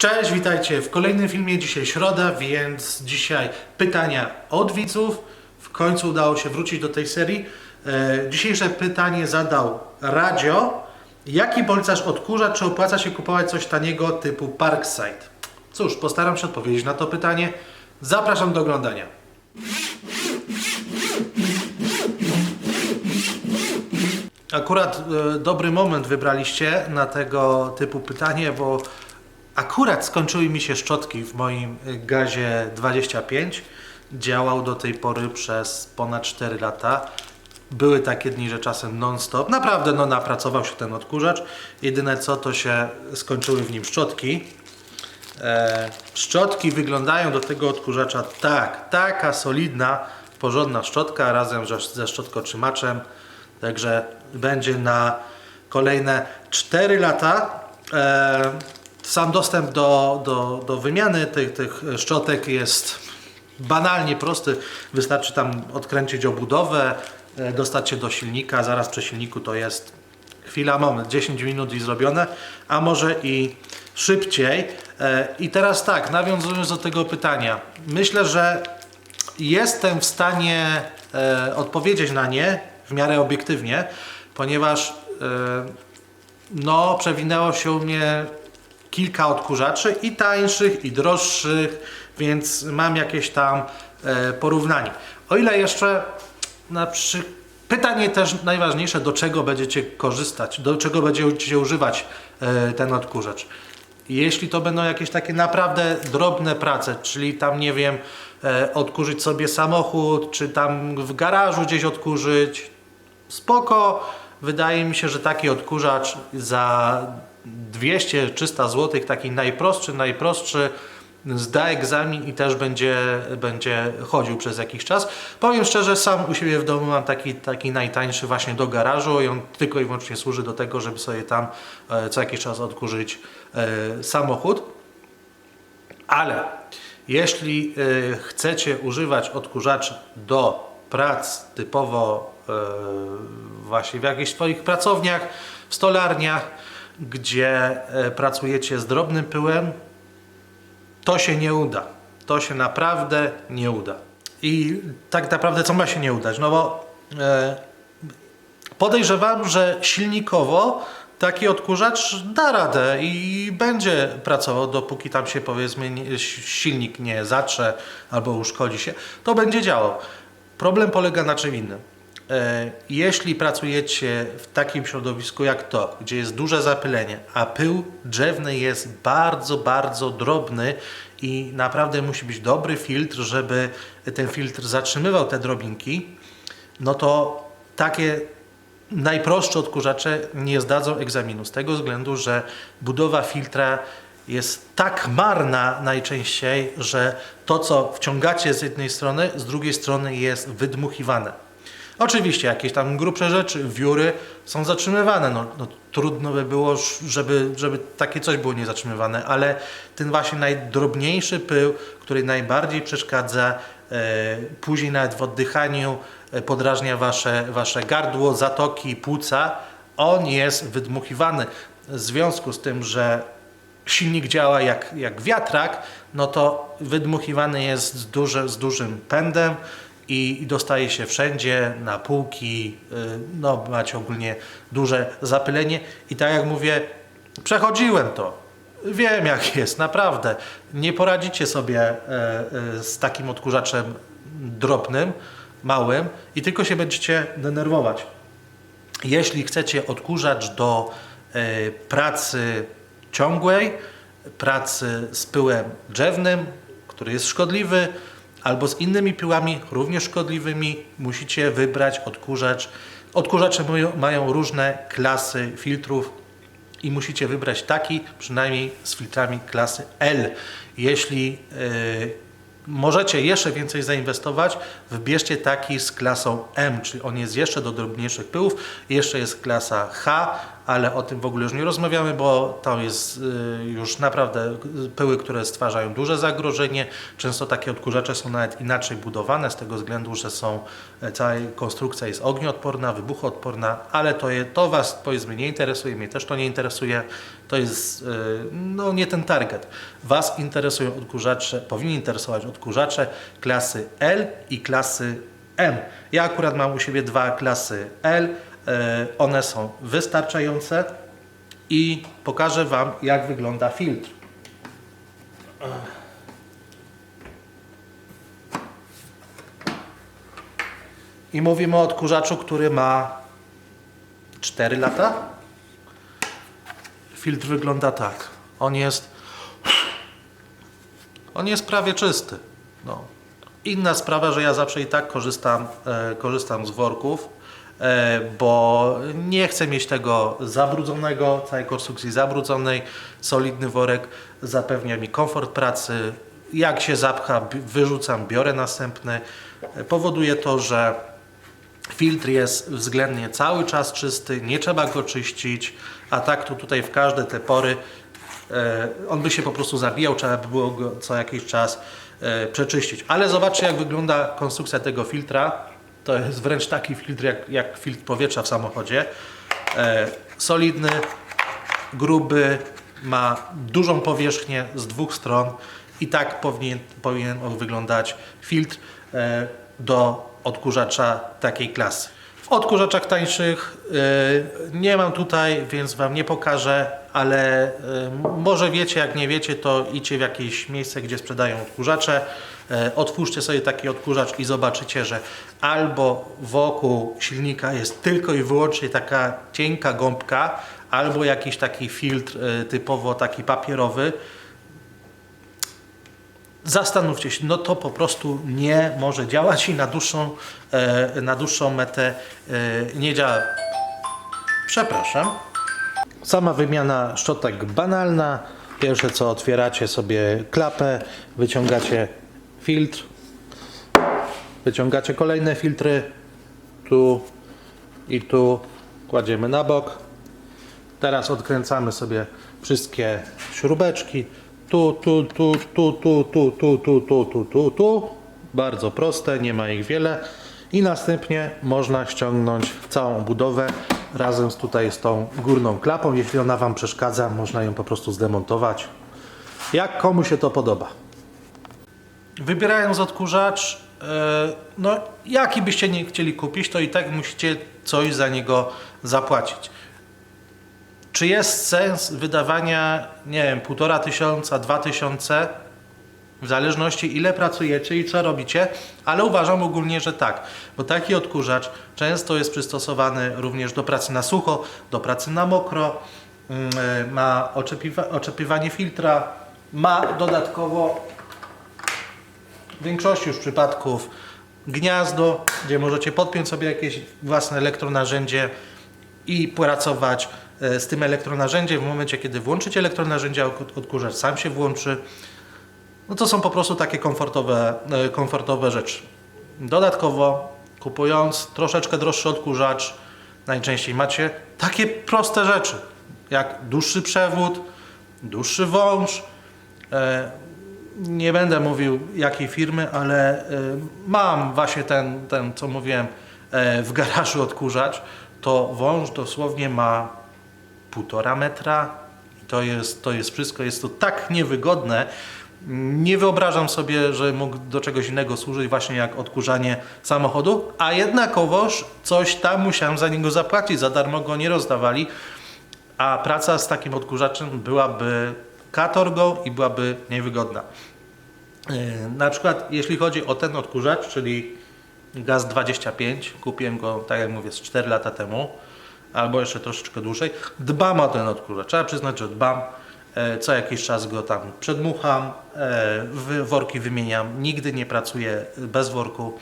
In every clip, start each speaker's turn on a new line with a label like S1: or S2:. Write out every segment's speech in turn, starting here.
S1: Cześć, witajcie w kolejnym filmie. Dzisiaj środa, więc dzisiaj pytania od widzów. W końcu udało się wrócić do tej serii. E, dzisiejsze pytanie zadał Radio. Jaki policarz odkurza, czy opłaca się kupować coś taniego typu Parkside? Cóż, postaram się odpowiedzieć na to pytanie. Zapraszam do oglądania. Akurat e, dobry moment wybraliście na tego typu pytanie, bo akurat skończyły mi się szczotki w moim e, gazie 25. Działał do tej pory przez ponad 4 lata. Były takie dni, że czasem non-stop. Naprawdę no, napracował się ten odkurzacz. Jedyne co, to się skończyły w nim szczotki. E, szczotki wyglądają do tego odkurzacza tak, taka solidna, porządna szczotka razem ze, ze szczotkotrzymaczem. Także będzie na kolejne 4 lata. E, sam dostęp do, do, do wymiany tych, tych szczotek jest banalnie prosty. Wystarczy tam odkręcić obudowę, e, dostać się do silnika, zaraz przy silniku to jest chwila, moment, 10 minut i zrobione, a może i szybciej. E, I teraz tak, nawiązując do tego pytania, myślę, że jestem w stanie e, odpowiedzieć na nie w miarę obiektywnie, ponieważ no, przewinęło się u mnie kilka odkurzaczy i tańszych, i droższych, więc mam jakieś tam e, porównanie. O ile jeszcze na przy... pytanie też najważniejsze, do czego będziecie korzystać, do czego będziecie używać e, ten odkurzacz. Jeśli to będą jakieś takie naprawdę drobne prace, czyli tam nie wiem, e, odkurzyć sobie samochód, czy tam w garażu gdzieś odkurzyć, spoko. Wydaje mi się, że taki odkurzacz za 200-300 zł, taki najprostszy, najprostszy, zda egzamin i też będzie, będzie chodził przez jakiś czas. Powiem szczerze, sam u siebie w domu mam taki, taki najtańszy właśnie do garażu i on tylko i wyłącznie służy do tego, żeby sobie tam e, co jakiś czas odkurzyć e, samochód. Ale jeśli e, chcecie używać odkurzaczy do prac typowo właśnie w jakichś swoich pracowniach, stolarniach, gdzie e, pracujecie z drobnym pyłem, to się nie uda. To się naprawdę nie uda. I tak naprawdę co ma się nie udać? No bo e, podejrzewam, że silnikowo taki odkurzacz da radę i będzie pracował, dopóki tam się powiedzmy silnik nie zatrze albo uszkodzi się, to będzie działał. Problem polega na czym innym. E, Jeśli pracujecie w takim środowisku jak to, gdzie jest duże zapylenie, a pył drzewny jest bardzo, bardzo drobny i naprawdę musi być dobry filtr, żeby ten filtr zatrzymywał te drobinki, no to takie najprostsze odkurzacze nie zdadzą egzaminu z tego względu, że budowa filtra jest tak marna najczęściej, że to co wciągacie z jednej strony, z drugiej strony jest wydmuchiwane. Oczywiście jakieś tam grubsze rzeczy, wióry są zatrzymywane. No, no, trudno by było, żeby, żeby takie coś było niezatrzymywane, ale ten właśnie najdrobniejszy pył, który najbardziej przeszkadza, e, później nawet w oddychaniu e, podrażnia wasze, wasze gardło, zatoki, płuca, on jest wydmuchiwany. W związku z tym, że silnik działa jak, jak wiatrak, no to wydmuchiwany jest z, z dużym pędem i, dostaje się wszędzie, na półki, y, no macie ogólnie duże zapylenie i tak jak mówię, przechodziłem to. Wiem jak jest, naprawdę. Nie poradzicie sobie e, e, z takim odkurzaczem drobnym, małym i tylko się będziecie denerwować. Jeśli chcecie odkurzacz do e, pracy ciągłej, pracy z pyłem drzewnym, który jest szkodliwy, albo z innymi pyłami również szkodliwymi, musicie wybrać odkurzacz. Odkurzacze mają- mają różne klasy filtrów i musicie wybrać taki, przynajmniej z filtrami klasy L. Jeśli yy, możecie jeszcze więcej zainwestować, wybierzcie taki z klasą M, czyli on jest jeszcze do drobniejszych pyłów. Jeszcze jest klasa H, ale o tym w ogóle już nie rozmawiamy, bo to jest y, już naprawdę pyły, które stwarzają duże zagrożenie. Często takie odkurzacze są nawet inaczej budowane z tego względu, że są, e, cała konstrukcja jest ognioodporna, wybuchoodporna, ale to, je, to Was powiedzmy nie interesuje, mnie też to nie interesuje. To jest y, no, nie ten target. Was interesują odkurzacze, powinni interesować odkurzacze klasy L i klasy M. Ja akurat mam u siebie dwa klasy L. E, One są wystarczające i pokażę Wam, jak wygląda filtr. I mówimy o odkurzaczu, który ma 4 lata. Filtr wygląda tak. On jest. On jest prawie czysty. No. Inna sprawa, że ja zawsze i tak korzystam, e, korzystam z worków, e, bo nie chcę mieć tego zabrudzonego, całej konstrukcji zabrudzonej. Solidny worek zapewnia mi komfort pracy. Jak się zapcha, wyrzucam, biorę następny. E, Powoduje to, że Filtr jest względnie cały czas czysty, nie trzeba go czyścić, a tak to tutaj w każde te pory e, on by się po prostu zabijał, trzeba by było go co jakiś czas e, przeczyścić. Ale zobaczcie jak wygląda konstrukcja tego filtra. To jest wręcz taki filtr jak, jak filtr powietrza w samochodzie. E, solidny, gruby, ma dużą powierzchnię z dwóch stron i tak powinien, powinien on wyglądać filtr do odkurzacza takiej klasy. W odkurzaczach tańszych e, nie mam tutaj, więc Wam nie pokażę, ale e, może wiecie, jak nie wiecie, to idźcie w jakieś miejsce, gdzie sprzedają odkurzacze. E, Otwórzcie sobie taki odkurzacz i zobaczycie, że albo wokół silnika jest tylko i wyłącznie taka cienka gąbka, albo jakiś taki filtr typowo taki papierowy. Zastanówcie się, no to po prostu nie może działać i na dłuższą, e, na dłuższą metę e, nie działa. Przepraszam. Sama wymiana szczotek banalna. Pierwsze co otwieracie sobie klapę, wyciągacie filtr, wyciągacie kolejne filtry, tu i tu kładziemy na bok. Teraz odkręcamy sobie wszystkie śrubeczki. Tu, tu, tu, tu, tu, tu, tu, tu, tu, tu, tu, tu. Bardzo proste, nie ma ich wiele. I następnie można ściągnąć całą budowę razem z tutaj z tą górną klapą. Jeśli ona Wam przeszkadza, można ją po prostu zdemontować. Jak komu się to podoba. Wybierając odkurzacz, e, no jaki byście nie chcieli kupić, to i tak musicie coś za niego zapłacić. Czy jest sens wydawania, nie wiem, półtora tysiąca, dwa tysiące, w zależności ile pracujecie i co robicie, ale uważam ogólnie, że tak, bo taki odkurzacz często jest przystosowany również do pracy na sucho, do pracy na mokro, mm, e, ma oczepiwa- filtra, ma dodatkowo w większości już przypadków gniazdo, gdzie możecie podpiąć sobie jakieś własne elektronarzędzie i pracować z tym elektronarzędziem. W momencie, kiedy włączycie elektronarzędzie, a od- odkurzacz sam się włączy. No to są po prostu takie komfortowe, e, komfortowe rzeczy. Dodatkowo, kupując troszeczkę droższy odkurzacz, najczęściej macie takie proste rzeczy, jak dłuższy przewód, dłuższy wąż, e, nie będę mówił jakiej firmy, ale e, mam właśnie ten, ten co mówiłem, e, w garażu odkurzacz. To wąż dosłownie ma półtora metra to jest, to jest wszystko. Jest to tak niewygodne. Nie wyobrażam sobie, że mógł do czegoś innego służyć właśnie jak odkurzanie samochodu, a jednakowoż coś tam musiałem za niego zapłacić, za darmo go nie rozdawali, a praca z takim odkurzaczem byłaby katorgą i byłaby niewygodna. Yy, Na przykład jeśli chodzi o ten odkurzacz, czyli Gaz 25, kupiłem go, tak jak mówię, z 4 lata temu, albo jeszcze troszeczkę dłużej. Dbam o ten odkurzacz, trzeba przyznać, że dbam. E, Co jakiś czas go tam przedmucham, e, worki wymieniam, nigdy nie pracuję bez worku.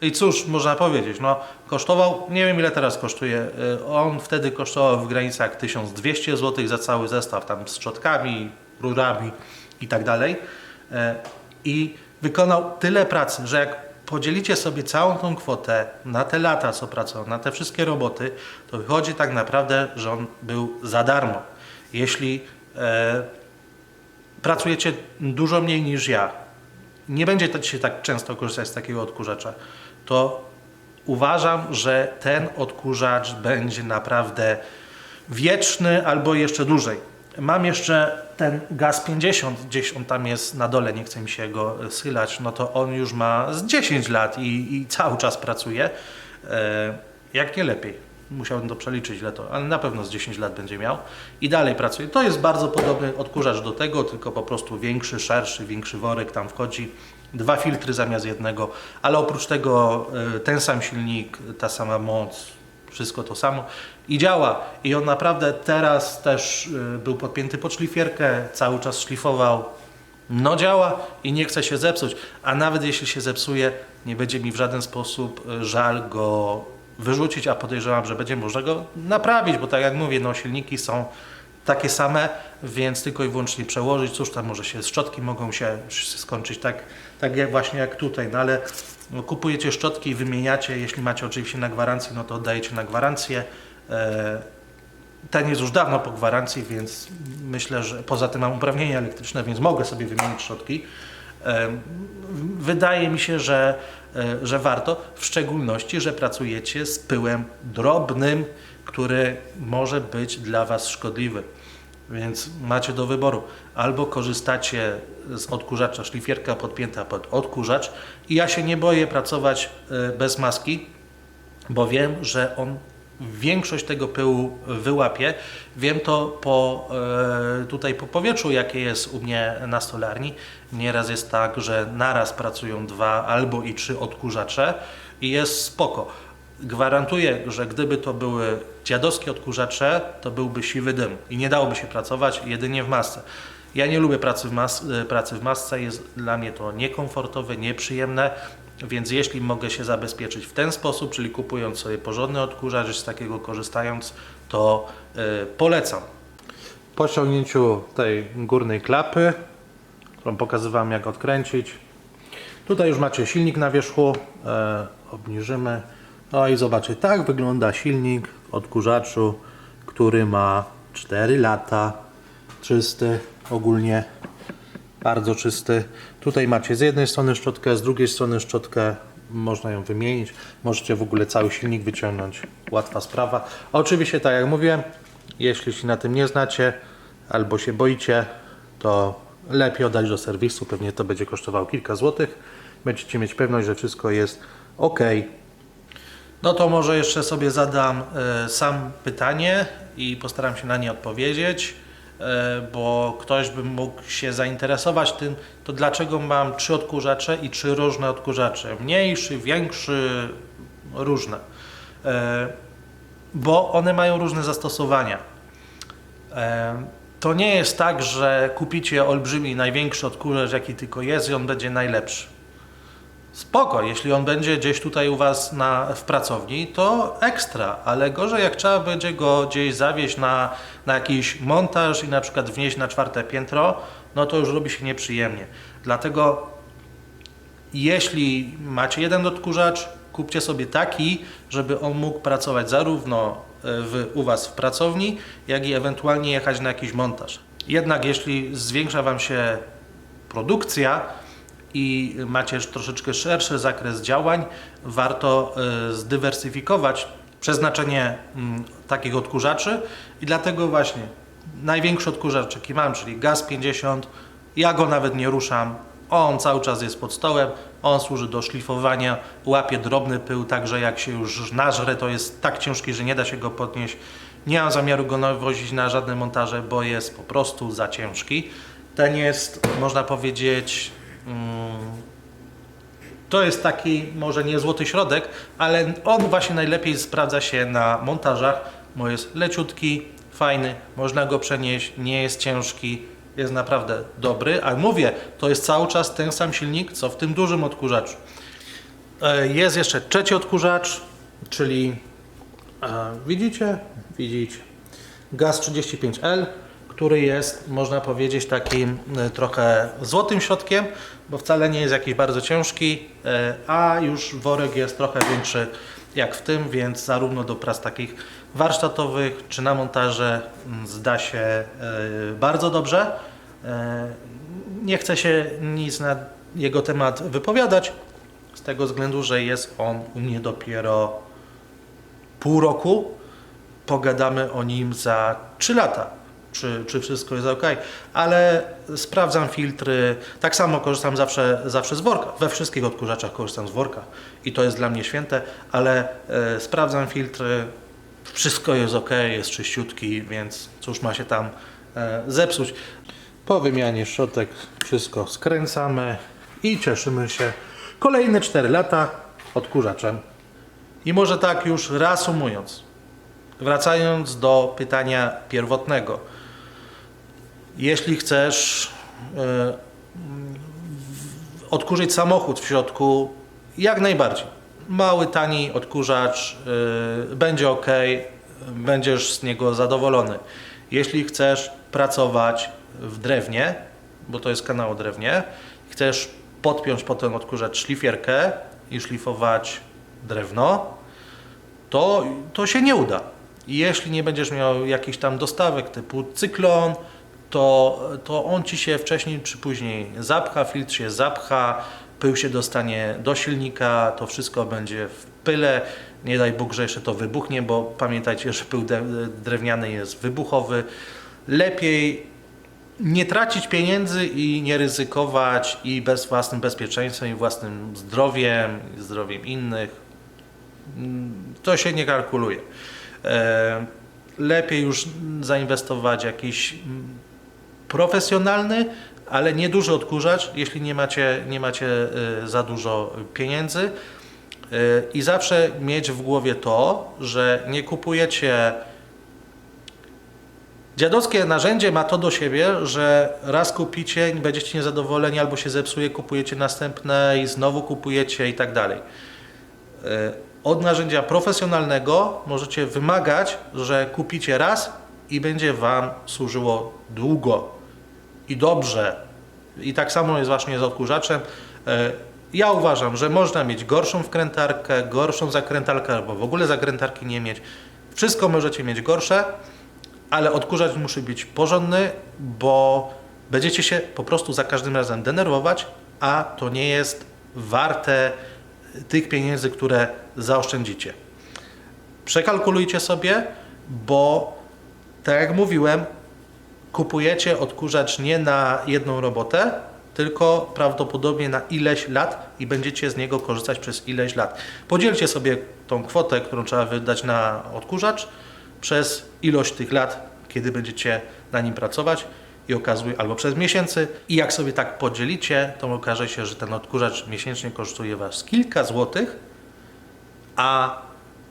S1: I cóż można powiedzieć, no kosztował, nie wiem ile teraz kosztuje, e, on wtedy kosztował w granicach 1200 zł za cały zestaw, tam z szczotkami, rurami i tak dalej. I wykonał tyle pracy, że jak podzielicie sobie całą tą kwotę na te lata, co pracował, na te wszystkie roboty, to wychodzi tak naprawdę, że on był za darmo. Jeśli e, pracujecie dużo mniej niż ja, nie będziecie się tak często korzystać z takiego odkurzacza, to uważam, że ten odkurzacz będzie naprawdę wieczny albo jeszcze dłużej. Mam jeszcze ten gaz 50, gdzieś on tam jest na dole, nie chce mi się go e, schylać, no to on już ma z 10 lat i, i cały czas pracuje. E, jak nie lepiej. Musiałbym to przeliczyć ile to, ale na pewno z 10 lat będzie miał i dalej pracuje. To jest bardzo podobny odkurzacz do tego, tylko po prostu większy, szerszy, większy worek tam wchodzi. Dwa filtry zamiast jednego, ale oprócz tego e, ten sam silnik, ta sama moc, wszystko to samo i działa. I on naprawdę teraz też y, był podpięty pod szlifierkę, cały czas szlifował. No działa i nie chce się zepsuć. A nawet jeśli się zepsuje, nie będzie mi w żaden sposób y, żal go wyrzucić, a podejrzewam, że będzie można go naprawić, bo tak jak mówię, no silniki są takie same, więc tylko i wyłącznie przełożyć. Cóż tam może się, szczotki mogą się skończyć tak, tak jak właśnie jak tutaj, no ale kupujecie szczotki i wymieniacie, jeśli macie oczywiście na gwarancji, no to oddajecie na gwarancję. E, Ten jest już dawno po gwarancji, więc myślę, że poza tym mam uprawnienia elektryczne, więc mogę sobie wymienić szczotki. E, Wydaje mi się, że, e, że warto, w szczególności, że pracujecie z pyłem drobnym, który może być dla Was szkodliwy. Więc macie do wyboru. Albo korzystacie z odkurzacza, szlifierka podpięta pod odkurzacz i ja się nie boję pracować e, bez maski, bo wiem, że on większość tego pyłu wyłapie. Wiem to po, e, tutaj po powietrzu, jakie jest u mnie na stolarni. Nieraz jest tak, że naraz pracują dwa albo i trzy odkurzacze i jest spoko. Gwarantuję, że gdyby to były dziadowskie odkurzacze, to byłby siwy dym i nie dałoby się pracować jedynie w masce. Ja nie lubię pracy w, mas e, pracy w masce, jest dla mnie to niekomfortowe, nieprzyjemne, więc jeśli mogę się zabezpieczyć w ten sposób, czyli kupując sobie porządny odkurzacz, z takiego korzystając, to e, polecam. Po ściągnięciu tej górnej klapy, którą pokazywałem jak odkręcić, tutaj już macie silnik na wierzchu, e, obniżymy. No i zobaczcie, tak wygląda silnik odkurzaczu, który ma 4 lata, czysty ogólnie, bardzo czysty. Tutaj macie z jednej strony szczotkę, z drugiej strony szczotkę, można ją wymienić. Możecie w ogóle cały silnik wyciągnąć, łatwa sprawa. Oczywiście, tak jak mówiłem, jeśli się na tym nie znacie albo się boicie, to lepiej oddać do serwisu, pewnie to będzie kosztowało kilka złotych. Będziecie mieć pewność, że wszystko jest ok. No to może jeszcze sobie zadam e, sam pytanie i postaram się na nie odpowiedzieć, e, bo ktoś by mógł się zainteresować tym, to dlaczego mam trzy odkurzacze i trzy różne odkurzacze, mniejszy, większy, różne. E, bo one mają różne zastosowania. To nie jest tak, że kupicie olbrzymi, największy odkurzacz, jaki tylko jest i on będzie najlepszy. Spoko, jeśli on będzie gdzieś tutaj u Was na, w pracowni, to ekstra, ale gorzej jak trzeba będzie go gdzieś zawieźć na, na jakiś montaż i na przykład wnieść na czwarte piętro, no to już robi się nieprzyjemnie. Dlatego jeśli macie jeden odkurzacz, kupcie sobie taki, żeby on mógł pracować zarówno e, w, u Was w pracowni, jak i ewentualnie jechać na jakiś montaż. Jednak jeśli zwiększa Wam się produkcja i macie troszeczkę szerszy zakres działań, warto e, zdywersyfikować przeznaczenie mm, takich odkurzaczy i dlatego właśnie największy odkurzacz jaki mam, czyli gaz 50, ja go nawet nie ruszam, on cały czas jest pod stołem, on służy do szlifowania, łapie drobny pył, także jak się już nażre, to jest tak ciężki, że nie da się go podnieść. Nie mam zamiaru go nawozić na żadne montaże, bo jest po prostu za ciężki. Ten jest, można powiedzieć, to jest taki może nie złoty środek, ale on właśnie najlepiej sprawdza się na montażach, bo jest leciutki, fajny, można go przenieść, nie jest ciężki, jest naprawdę dobry, ale mówię, to jest cały czas ten sam silnik, co w tym dużym odkurzaczu. E, Jest jeszcze trzeci odkurzacz, czyli e, widzicie? Widzicie. Gaz 35L, który jest, można powiedzieć, takim e, trochę złotym środkiem, bo wcale nie jest jakiś bardzo ciężki, e, a już worek jest trochę większy jak w tym, więc zarówno do prac takich warsztatowych czy na montaże mm, zda się e, bardzo dobrze. Nie chcę się nic na jego temat wypowiadać, z tego względu, że jest on u mnie dopiero pół roku. Pogadamy o nim za 3 lata, czy, czy wszystko jest ok. Ale sprawdzam filtry. Tak samo korzystam zawsze, zawsze z worka. We wszystkich odkurzaczach korzystam z worka i to jest dla mnie święte, ale e, sprawdzam filtry. Wszystko jest ok, jest czyściutki, więc cóż ma się tam e, zepsuć. Po wymianie szczotek wszystko skręcamy i cieszymy się kolejne 4 lata odkurzaczem. I może tak już reasumując, wracając do pytania pierwotnego. Jeśli chcesz e, odkurzyć samochód w środku, jak najbardziej. Mały, tani odkurzacz y, będzie ok, będziesz z niego zadowolony. Jeśli chcesz pracować w drewnie, bo to jest kanał drewnie, chcesz podpiąć pod ten odkurzacz szlifierkę i szlifować drewno, to, to się nie uda. Jeśli nie będziesz miał jakichś tam dostawek typu cyklon, to, to on ci się wcześniej czy później zapcha, filtr się zapcha, pył się dostanie do silnika, to wszystko będzie w pyle. Nie daj Bóg, że jeszcze to wybuchnie, bo pamiętajcie, że pył drewniany jest wybuchowy. Lepiej nie tracić pieniędzy i nie ryzykować i bez własnym bezpieczeństwem i własnym zdrowiem, zdrowiem innych. To się nie kalkuluje. E, Lepiej już zainwestować jakiś profesjonalny, ale nieduży odkurzacz, jeśli nie macie, nie macie e, za dużo pieniędzy. E, I zawsze mieć w głowie to, że nie kupujecie Dziadowskie narzędzie ma to do siebie, że raz kupicie, będziecie niezadowoleni albo się zepsuje, kupujecie następne i znowu kupujecie i tak dalej. E, Od narzędzia profesjonalnego możecie wymagać, że kupicie raz i będzie Wam służyło długo i dobrze. I tak samo jest właśnie z odkurzaczem. E, Ja uważam, że można mieć gorszą wkrętarkę, gorszą zakrętarkę albo w ogóle zakrętarki nie mieć. Wszystko możecie mieć gorsze, ale odkurzacz musi być porządny, bo będziecie się po prostu za każdym razem denerwować, a to nie jest warte tych pieniędzy, które zaoszczędzicie. Przekalkulujcie sobie, bo tak jak mówiłem, kupujecie odkurzacz nie na jedną robotę, tylko prawdopodobnie na ileś lat i będziecie z niego korzystać przez ileś lat. Podzielcie sobie tą kwotę, którą trzeba wydać na odkurzacz przez ilość tych lat, kiedy będziecie na nim pracować i okazuje, albo przez miesięcy. I jak sobie tak podzielicie, to okaże się, że ten odkurzacz miesięcznie kosztuje Was kilka złotych, a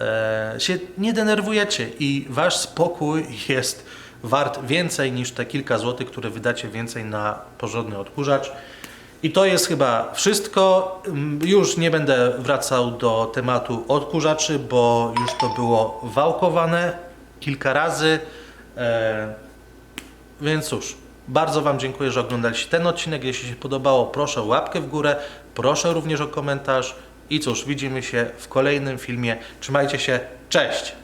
S1: e, się nie denerwujecie i Wasz spokój jest wart więcej niż te kilka złotych, które wydacie więcej na porządny odkurzacz. I to jest chyba wszystko. Mm, Już nie będę wracał do tematu odkurzaczy, bo już to było wałkowane kilka razy. E, więc cóż, bardzo Wam dziękuję, że oglądaliście ten odcinek. Jeśli się podobało, proszę o łapkę w górę, proszę również o komentarz. I cóż, widzimy się w kolejnym filmie. Trzymajcie się, cześć!